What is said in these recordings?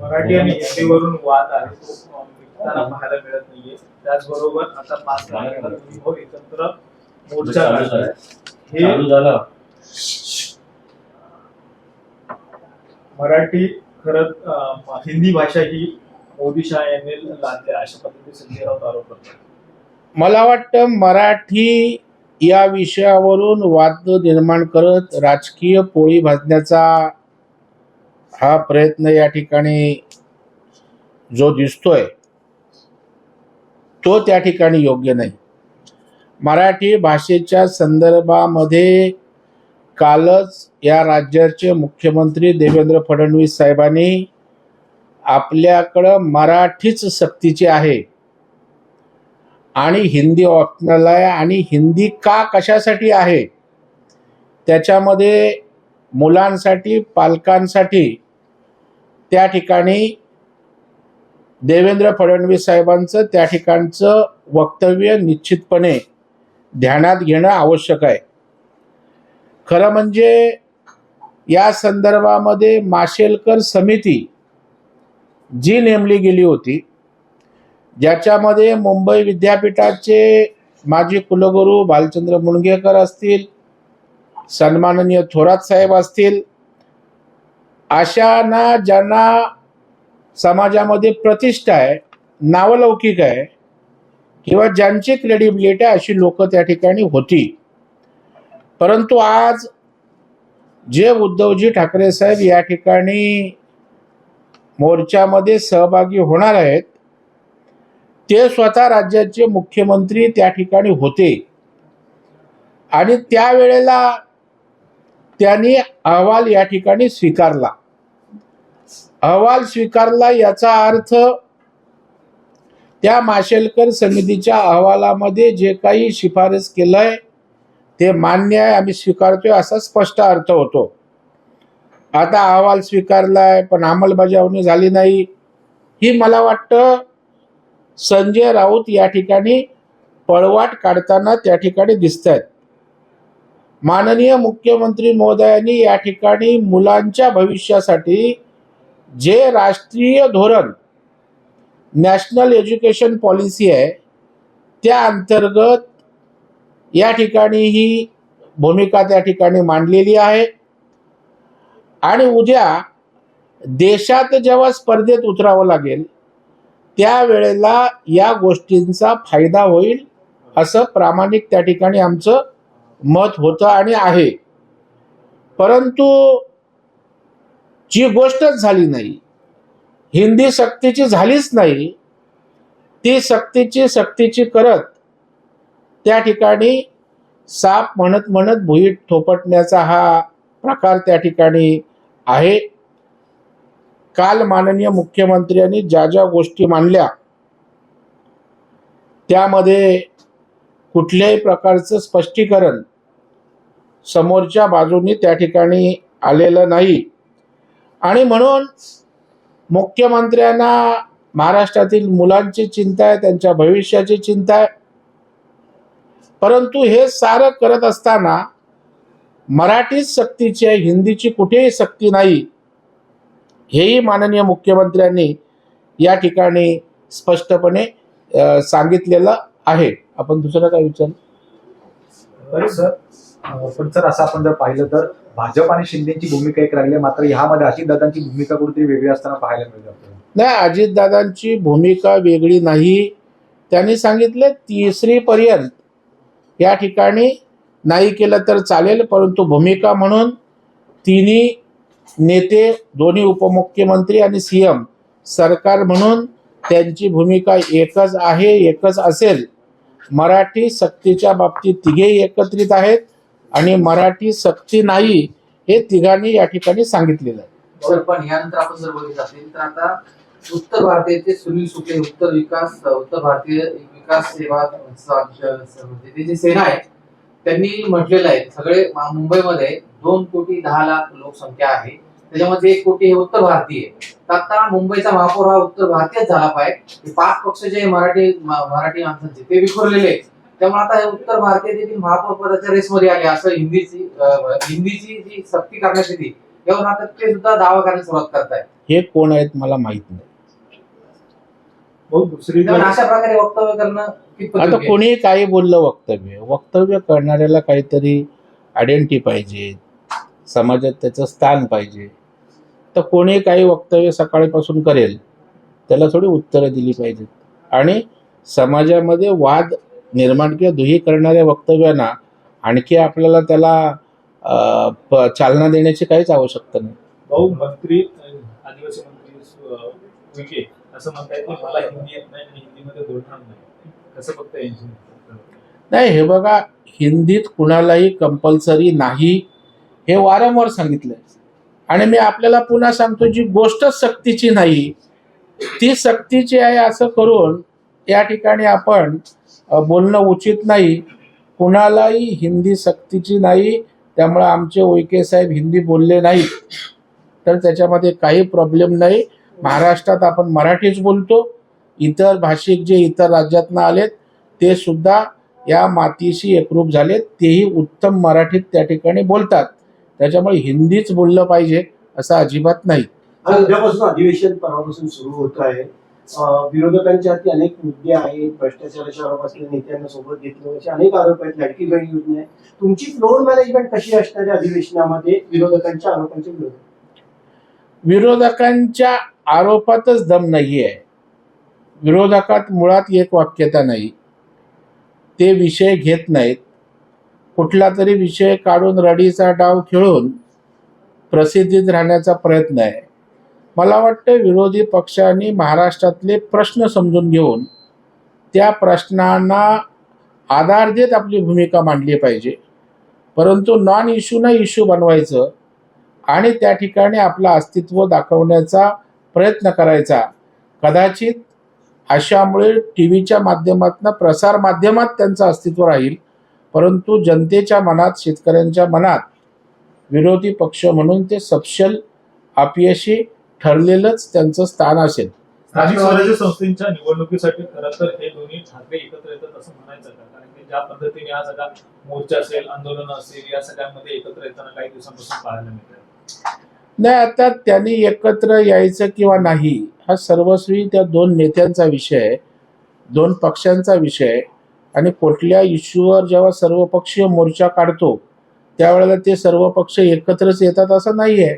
मराठी आणि हिंदीवरून वाद आहे. तो निघताना पाहायला मिळत नाहीये. त्याचबरोबर आता पाच तुम्ही भाऊ एकत्र मोर्चा काढताय हे मराठी खरंच हिंदी भाषा ही मोदी शहा यांनी लादली अशा पद्धतीने संजय राऊत आरोप करतात. मला वाटतं मराठी या विषयावरून वाद निर्माण करत राजकीय पोळी भाजण्याचा हा प्रयत्न या ठिकाणी जो दिसतोय तो त्या ठिकाणी योग्य नाही. मराठी भाषेच्या संदर्भामध्ये कालच या राज्याचे मुख्यमंत्री देवेंद्र फडणवीस साहेबांनी आपल्याकडं मराठीच सक्तीची आहे. आणि हिंदी ऑप्शनल आहे आणि हिंदी का कशासाठी आहे? त्याच्यामध्ये मुलांसाठी पालकांसाठी त्या ठिकाणी देवेंद्र फडणवीस साहेबांचं त्या ठिकाणचं वक्तव्य निश्चितपणे ध्यानात घेणं आवश्यक आहे. खरं म्हणजे या संदर्भामध्ये माशेलकर समिती जी नेमली गेली होती ज्याच्यामध्ये मुंबई विद्यापीठाचे माजी कुलगुरू भालचंद्र मुणगेकर असतील सन्माननीय थोरात साहेब असतील अशांना ज्यांना समाजामध्ये प्रतिष्ठा आहे नावलौकिक आहे किंवा ज्यांची क्रेडिबिलिटी आहे अशी लोक त्या ठिकाणी होती. परंतु आज जे उद्धवजी ठाकरे साहेब या ठिकाणी मोर्चामध्ये सहभागी होणार आहेत ते स्वतः राज्याचे मुख्यमंत्री त्या ठिकाणी होते. आणि त्यावेळेला त्यांनी अहवाल या ठिकाणी स्वीकारला. अहवाल स्वीकारला याचा अर्थ त्या माशेलकर समितीच्या अहवालामध्ये जे काही शिफारस केलंय ते मान्य आहे आम्ही स्वीकारतोय असा स्पष्ट अर्थ होतो. आता अहवाल स्वीकारलाय पण अंमलबजावणी झाली नाही. ही मला वाटतं संजय राऊत या ठिकाणी पळवाट काढताना त्या ठिकाणी दिसत आहेत माननीय मुख्यमंत्री महोदयांनी या ठिकाणी मुलांच्या भविष्यासाठी जे राष्ट्रीय धोरण नॅशनल एज्युकेशन पॉलिसी आहे त्या अंतर्गत या ठिकाणी ही भूमिका त्या ठिकाणी मांडलेली आहे. आणि उद्या देशात जेव्हा स्पर्धेत उतरावं लागेल त्यावेळेला या गोष्टींचा फायदा होईल असं प्रामाणिक त्या ठिकाणी आमचं मत होतं आणि आहे. परंतु जी गोष्टच झाली नाही हिंदी सक्तीची झालीच नाही ती सक्तीची सक्तीची करत त्या ठिकाणी साप म्हणत म्हणत भुईत थोपटण्याचा हा प्रकार त्या ठिकाणी आहे. काल माननीय मुख्यमंत्र्यांनी ज्या ज्या गोष्टी मांडल्या त्यामध्ये कुठल्याही प्रकारचं स्पष्टीकरण समोरच्या बाजूनी त्या ठिकाणी आलेलं नाही. आणि म्हणून मुख्यमंत्र्यांना महाराष्ट्रातील मुलांची चिंता आहे त्यांच्या भविष्याची चिंता आहे. परंतु हे सारं करत असताना मराठीच सक्तीची आहे हिंदीची कुठेही सक्ती नाही. हेही माननीय मुख्यमंत्र्यांनी या ठिकाणी स्पष्टपणे सांगितलेलं आहे. आपण दुसरं काय विचार? तरी सर पण सर असं आपण जर पाहिलं तर भाजप आणि शिंदेची भूमिका एक राहिली. मात्र ह्यामध्ये अजितदादांची भूमिका कुठेतरी वेगळी असताना पाहायला मिळते. नाही अजितदादांची भूमिका वेगळी नाही. त्यांनी सांगितलं तिसरी पर्यंत या ठिकाणी नाही केलं तर चालेल परंतु भूमिका म्हणून तिन्ही नेते दोन्ही उपमुख्यमंत्री आणि सीएम सरकार म्हणून त्यांची भूमिका एकच आहे एकच असेल. मराठी सक्तीच्या बाबतीत तिघेही एकत्रित आहेत आणि मराठी सक्ती नाही हे तिघांनी या ठिकाणी सांगितलेलं आहे. पण यानंतर आपण जर बघितलं असेल तर आता उत्तर भारतीय सुनील सुके उत्तर विकास उत्तर भारतीय विकास सेवा स- म्हणजे सेना आहे त्यांनी म्हटलेलं आहे सगळे मुंबईमध्ये दोन कोटी दहा लाख लोकसंख्या आहे. त्याच्यामध्ये एक कोटी हे उत्तर भारतीय तर आता मुंबईचा महापौर हा उत्तर भारतीयच झाला पाहिजे. पाच पक्ष जे मराठी मराठी माणसांचे ते विखुरलेले आहेत. त्यामुळे आता हे उत्तर भारतीय देखील महापौर पदाच्या रेसमध्ये आले असं हिंदीची हिंदीची जी सक्ती करण्यात येते यावर आता ते सुद्धा दावा करायला सुरुवात करताय हे कोण आहेत मला माहीत नाही. भाऊ दुसरी त्यामुळे अशा प्रकारे वक्तव्य करणं कितपत आता योग्य आहे? कोणी काही बोललं वक्तव्य वक्तव्य करणाऱ्याला काहीतरी आयडेंटिटी पाहिजे समाजात त्याचं स्थान पाहिजे. तर कोणी काही वक्तव्य सकाळपासून करेल त्याला थोडी उत्तरं दिली पाहिजेत. आणि समाजामध्ये वाद निर्माण किंवा दुही करणाऱ्या वक्तव्यांना आणखी आपल्याला त्याला अं, प- चालना देण्याची काहीच आवश्यकता नाही. भाऊ मंत्री आदिवासी मंत्री अं, विखे असं म्हणताय की मला हिंदी येत नाही आणि हिंदीमध्ये बोलणार नाही. कसं फक्त यांची नाही हे बघा हिंदीत कुणालाही कंपल्सरी नाही हे वारंवार सांगितलंय. आणि मी आपल्याला पुन्हा सांगतो जी गोष्टच सक्तीची नाही ती सक्तीची आहे असं करून या ठिकाणी आपण बोलणं उचित नाही. कुणालाही हिंदी सक्तीची नाही त्यामुळे आमचे ओळके साहेब हिंदी बोलले नाहीत. तर त्याच्यामध्ये काही प्रॉब्लेम नाही. महाराष्ट्रात आपण मराठीच बोलतो. इतर भाषिक जे इतर राज्यातनं आलेत ते सुद्धा या मातीशी एकरूप झालेत. तेही उत्तम मराठीत त्या ठिकाणी बोलतात. त्याच्यामुळे हिंदीच बोललं पाहिजे असं अजिबात नाही. उद्यापासून अधिवेशन परवापासून सुरू होत आहे. विरोधकांच्या हाती अनेक मुद्दे आहेत. भ्रष्टाचाराच्या आरोप असलेल्या नेत्यांना सोबत घेतलं. अनेक आरोप आहेत. लाडकी बहीण योजना आहे. तुमची फ्लोर मॅनेजमेंट कशी असणार अधिवेशनामध्ये? विरोधकांच्या आरोपांच्या विरोधात. विरोधकांच्या आरोपातच दम नाही आहे विरोधकात मुळात एक वाक्यता नाही. ते विषय घेत नाहीत. कुठला तरी विषय काढून रडीचा डाव खेळून प्रसिद्धीत राहण्याचा प्रयत्न आहे. मला वाटतं विरोधी पक्षांनी महाराष्ट्रातले प्रश्न समजून घेऊन त्या प्रश्नांना आधार देत आपली भूमिका मांडली पाहिजे. परंतु नॉन इश्यूना इश्यू बनवायचं आणि त्या ठिकाणी आपलं अस्तित्व दाखवण्याचा प्रयत्न करायचा. कदाचित अशामुळे टी व्हीच्या माध्यमातून प्रसार माध्यमात त्यांचं अस्तित्व राहील. परंतु जनतेच्या मनात शेतकऱ्यांच्या मनात विरोधी पक्ष म्हणून ते सपशल अपयशी ठरलेलंच त्यांचं स्थान असेल. स्थानिक स्वराज्य संस्थेच्या निवडणुकीसाठी खरं तर हे दोन्ही ठाकरे एकत्र येतात असं म्हणायचं का? कारण की ज्या पद्धतीने हा सगळा मोर्चा असेल आंदोलन असेल या सगळ्यांमध्ये एकत्र येताना काही दिवसांपासून पाहायला मिळतात नाही आता त्यांनी एकत्र यायचं किंवा नाही हा सर्वस्वी त्या दोन नेत्यांचा विषय दोन पक्षांचा विषय आणि कुठल्या इश्यूवर जेव्हा सर्वपक्षीय मोर्चा काढतो त्यावेळेला ते सर्व पक्ष एकत्रच येतात असं नाही आहे.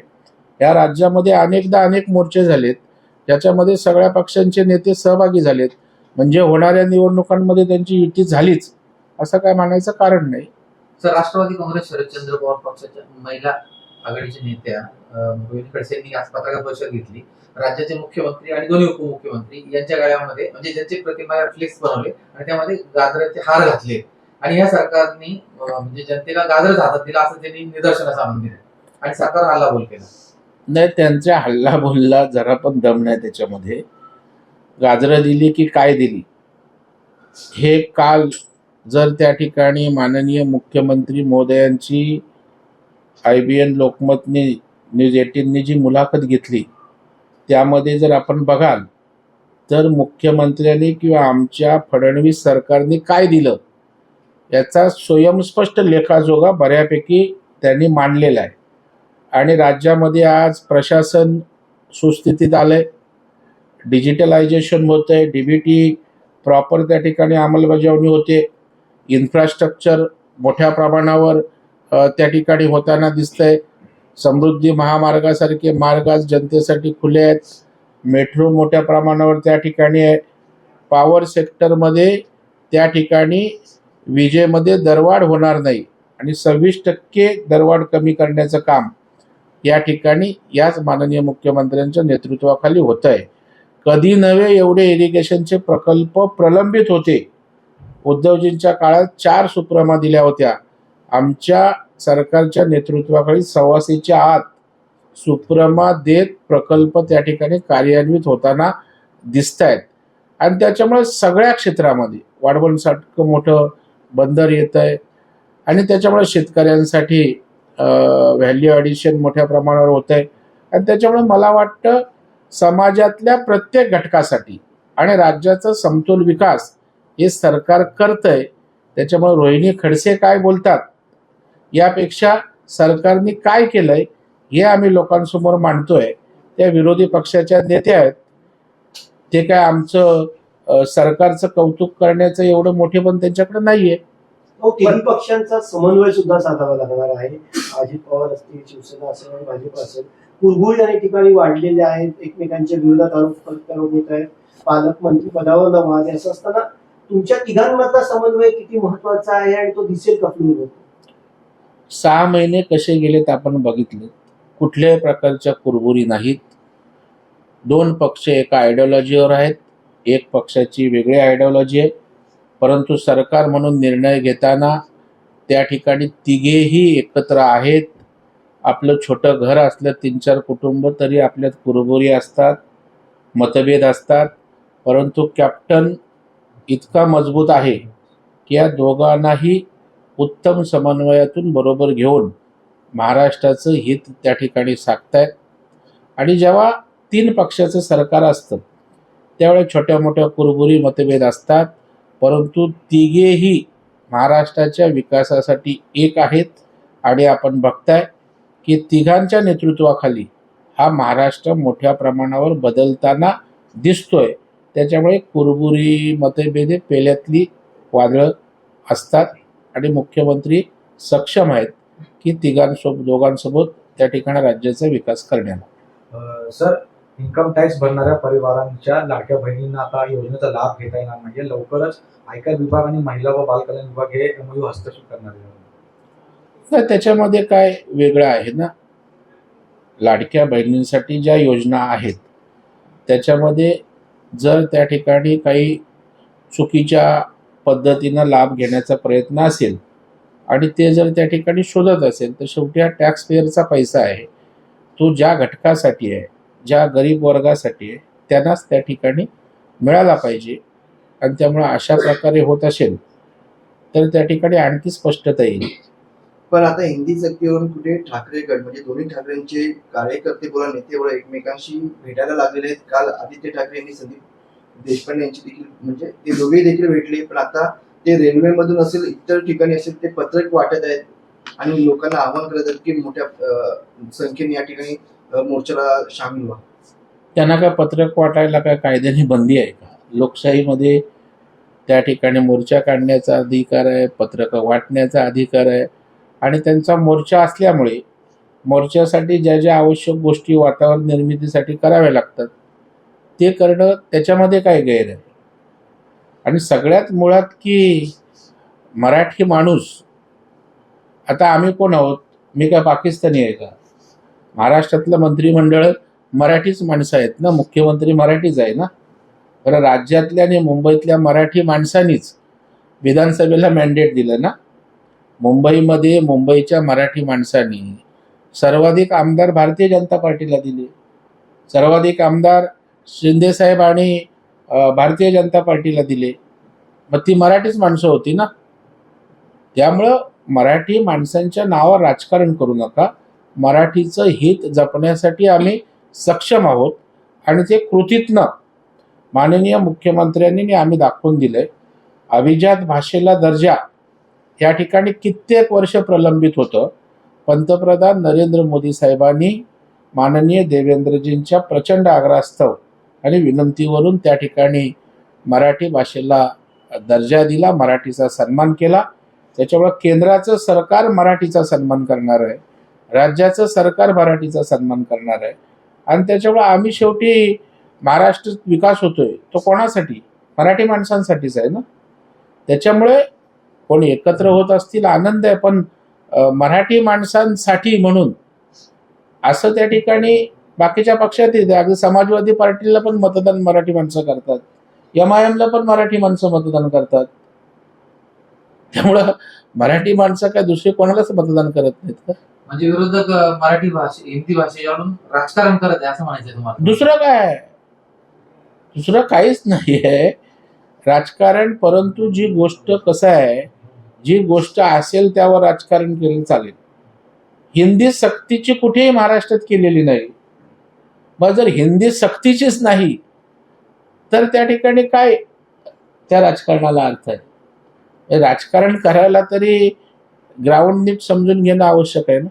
या राज्यामध्ये अनेकदा अनेक मोर्चे झालेत ज्याच्यामध्ये सगळ्या पक्षांचे नेते सहभागी झालेत. म्हणजे होणाऱ्या निवडणुकांमध्ये त्यांची युती झालीच असं काय म्हणायचं कारण नाही. सर राष्ट्रवादी काँग्रेस शरदचंद्र पवार पक्षाच्या महिला आघाडीच्या नेत्या गोविंद रोहिणी खडसे यांनी आज पत्रकार परिषद घेतली. राज्याचे मुख्यमंत्री आणि दोन्ही उपमुख्यमंत्री यांच्या गळ्यामध्ये म्हणजे ज्यांचे प्रतिमा फ्लेक्स बनवले आणि त्यामध्ये गाजराचे हार घातले. आणि या सरकारने म्हणजे जनतेला गाजरच हातात दिला असं त्यांनी निदर्शनास आणून आणि सरकार हल्ला बोल केला. नाही त्यांच्या हल्ला बोलला जरा पण दम नाही त्याच्यामध्ये. गाजरं दिली की काय दिली? हे काल जर त्या ठिकाणी माननीय मुख्यमंत्री महोदयांची आय बी एन लोकमतने न्यूज एटीनने जी मुलाखत घेतली त्यामध्ये जर आपण बघाल तर मुख्यमंत्र्यांनी किंवा आमच्या फडणवीस सरकारने काय दिलं याचा स्वयंस्पष्ट लेखाजोगा बऱ्यापैकी त्यांनी मांडलेला आहे. आणि राज्यामध्ये आज प्रशासन सुस्थितीत आलं आहे डिजिटलायझेशन होतं आहे डी बी टी प्रॉपर त्या ठिकाणी अंमलबजावणी होते इन्फ्रास्ट्रक्चर मोठ्या प्रमाणावर त्या ठिकाणी होताना दिसतं आहे समृद्धी महामार्गासारखे मार्ग आज जनतेसाठी खुले आहेत. मेट्रो मोठ्या प्रमाणावर त्या ठिकाणी आहे. पॉवर सेक्टरमध्ये त्या ठिकाणी विजेमध्ये दरवाढ होणार नाही आणि सव्वीस टक्के दरवाढ कमी करण्याचं काम या ठिकाणी याच माननीय मुख्यमंत्र्यांच्या नेतृत्वाखाली होत आहे कधी नव्हे एवढे इरिगेशनचे प्रकल्प प्रलंबित होते. उद्धवजींच्या काळात चार सुप्रमा दिल्या होत्या. आमच्या सरकारच्या नेतृत्वाखाली सव्वाशेच्या आत सुप्रमा देत प्रकल्प त्या ठिकाणी कार्यान्वित होताना दिसत आहेत आणि त्याच्यामुळे सगळ्या क्षेत्रामध्ये वाढवणसारखं मोठं बंदर येत आहे. आणि त्याच्यामुळे शेतकऱ्यांसाठी व्हॅल्यू ॲडिशन मोठ्या प्रमाणावर होत आहे. आणि त्याच्यामुळे मला वाटतं समाजातल्या प्रत्येक घटकासाठी आणि राज्याचा समतोल विकास हे सरकार करतंय. त्याच्यामुळे रोहिणी खडसे काय बोलतात? यापेक्षा सरकारने काय केलंय हे आम्ही लोकांसमोर मांडतोय. त्या विरोधी पक्षाच्या नेत्या आहेत. ते काय आमचं सरकारचं कौतुक करण्याचं एवढं मोठे पण त्यांच्याकडे नाहीये. तो तिन्ही पक्षांचा समन्वय सुद्धा साधावा लागणार आहे. अजित पवार असतील शिवसेना असेल भाजप असेल. कुरबुरी या ठिकाणी वाढलेले आहेत. एकमेकांच्या विरोधात आरोप प्रत्यारोप होत आहेत. पालकमंत्री पदावर न वाद असं असताना तुमच्या तिघांमधला समन्वय किती महत्त्वाचा आहे आणि तो दिसेल का सहा महिने कसे गेलेत आपण बघितले. कुठल्याही प्रकारच्या कुरबुरी नाहीत. दोन पक्ष एका आयडिओलॉजीवर आहेत. एक पक्षाची वेगळी आयडिओलॉजी आहे. परंतु सरकार म्हणून निर्णय घेताना त्या ठिकाणी तिघेही एकत्र आहेत. आपलं छोटं घर असलं तीन चार कुटुंब तरी आपल्यात कुरबुरी असतात. मतभेद असतात. परंतु कॅप्टन इतका मजबूत आहे की या दोघांनाही उत्तम समन्वयातून बरोबर घेऊन महाराष्ट्राचं हित त्या ठिकाणी साधतायत. आणि जेव्हा तीन पक्षाचं सरकार असतं त्यावेळेस छोट्या मोठ्या कुरबुरी मतभेद असतात. परंतु तिघेही महाराष्ट्राच्या विकासासाठी एक आहेत आणि आपण बघताय की तिघांच्या नेतृत्वाखाली हा महाराष्ट्र मोठ्या प्रमाणावर बदलताना दिसतोय. त्याच्यामुळे कुरबुरी मतभेदे पेल्यातली वादळं असतात. आणि मुख्यमंत्री सक्षम आहेत की तिघांसोबत दोघांसोबत त्या ठिकाणी राज्याचा विकास करण्याला. अं, सर इन्कम टॅक्स भरणाऱ्या परिवारांच्या लाडक्या बहिणींना आता योजनेचा लाभ घेता येणार म्हणजे लवकरच आयकर विभाग आणि महिला व बालकल्याण विभाग हे एमओयू हस्तक्षेप करणार त्याच्यामध्ये काय वेगळं आहे ना? लाडक्या बहिणींसाठी ज्या योजना आहेत त्याच्यामध्ये जर त्या ठिकाणी काही चुकीच्या पद्धतीनं लाभ घेण्याचा प्रयत्न असेल आणि ते जर त्या ठिकाणी शोधत असेल तर शेवटी हा टॅक्स पेअरचा पैसा आहे. तो ज्या घटकासाठी आहे ज्या गरीब वर्गासाठी आहे त्यांनाच त्या ठिकाणी मिळाला पाहिजे आणि त्यामुळे अशा प्रकारे होत असेल तर त्या ठिकाणी आणखी स्पष्टता येईल. पण आता हिंदी चक्कीवरून कुठे ठाकरे गट म्हणजे दोन्ही ठाकरेंचे कार्यकर्ते बोला नेते बोला एकमेकांशी भेटायला लागलेले आहेत. काल आदित्य ठाकरे यांनी संदीप देशपांडे यांची देखील म्हणजे ते दोघे देखील भेटले. पण आता ते रेल्वेमधून असेल इतर ठिकाणी असेल ते पत्रक वाटत आहेत. आणि लोकांना आवाहन करत आहेत की मोठ्या संख्येने या ठिकाणी मोर्चाला सामील व्हा. त्यांना काय पत्रक वाटायला काय कायद्याने बंदी आहे का? लोकशाहीमध्ये त्या ठिकाणी मोर्चा काढण्याचा अधिकार आहे पत्रक वाटण्याचा अधिकार आहे. आणि त्यांचा मोर्चा असल्यामुळे मोर्चासाठी ज्या ज्या आवश्यक गोष्टी वातावरण निर्मितीसाठी कराव्या लागतात ते करणं त्याच्यामध्ये काय गैर आहे? आणि सगळ्यात मुळात की मराठी माणूस आता आम्ही कोण आहोत? मी काय पाकिस्तानी आहे का? महाराष्ट्रातलं मंत्रिमंडळ मराठीच माणसं आहेत ना? मुख्यमंत्री मराठीच आहे ना? बरं राज्यातल्या आणि मुंबईतल्या मराठी माणसांनीच विधानसभेला मॅन्डेट दिलं ना? मुंबईमध्ये मुंबईच्या मराठी माणसांनी सर्वाधिक आमदार भारतीय जनता पार्टीला दिले. सर्वाधिक आमदार शिंदेसाहेब आणि भारतीय जनता पार्टीला दिले. मग ती मराठीच माणसं होती ना? त्यामुळं मराठी माणसांच्या नावावर राजकारण करू नका. मराठीचं हित जपण्यासाठी आम्ही सक्षम आहोत. आणि ते कृतीतनं माननीय मुख्यमंत्र्यांनी आम्ही दाखवून दिलंय. अभिजात भाषेला दर्जा या ठिकाणी कित्येक वर्ष प्रलंबित होतं. पंतप्रधान नरेंद्र मोदी साहेबांनी माननीय देवेंद्रजींच्या प्रचंड आग्रहास्तव आणि विनंतीवरून त्या ठिकाणी मराठी भाषेला दर्जा दिला मराठीचा सन्मान केला. त्याच्यामुळं केंद्राचं सरकार मराठीचा सन्मान करणार आहे. राज्याचं सरकार मराठीचा सन्मान करणार आहे. आणि त्याच्यामुळं आम्ही शेवटी महाराष्ट्र विकास होतोय तो कोणासाठी? मराठी माणसांसाठीच आहे ना? त्याच्यामुळे कोण एकत्र होत असतील आनंद आहे पण मराठी माणसांसाठी म्हणून असं त्या ठिकाणी बाकीच्या पक्षात येते. अगदी समाजवादी पार्टीला पण मतदान मराठी माणसं करतात. एम आय एमला पण मराठी माणसं मतदान करतात. त्यामुळं मराठी माणसं काय दुसरे कोणालाच मतदान करत नाहीत का? म्हणजे विरोधक मराठी भाषे हिंदी भाषेवरून राजकारण करत आहे असं म्हणायचं तुम्हाला. दुसरं काय? दुसरं काहीच नाही आहे राजकारण परंतु जी गोष्ट कसं आहे जी गोष्ट असेल त्यावर राजकारण केलं चालेल. हिंदी सक्तीची कुठेही महाराष्ट्रात केलेली नाही. मग जर हिंदी सक्तीचीच नाही तर त्या ठिकाणी काय त्या राजकारणाला अर्थ आहे? राजकारण करायला तरी ग्राउंड नीट समजून घेणं आवश्यक आहे ना?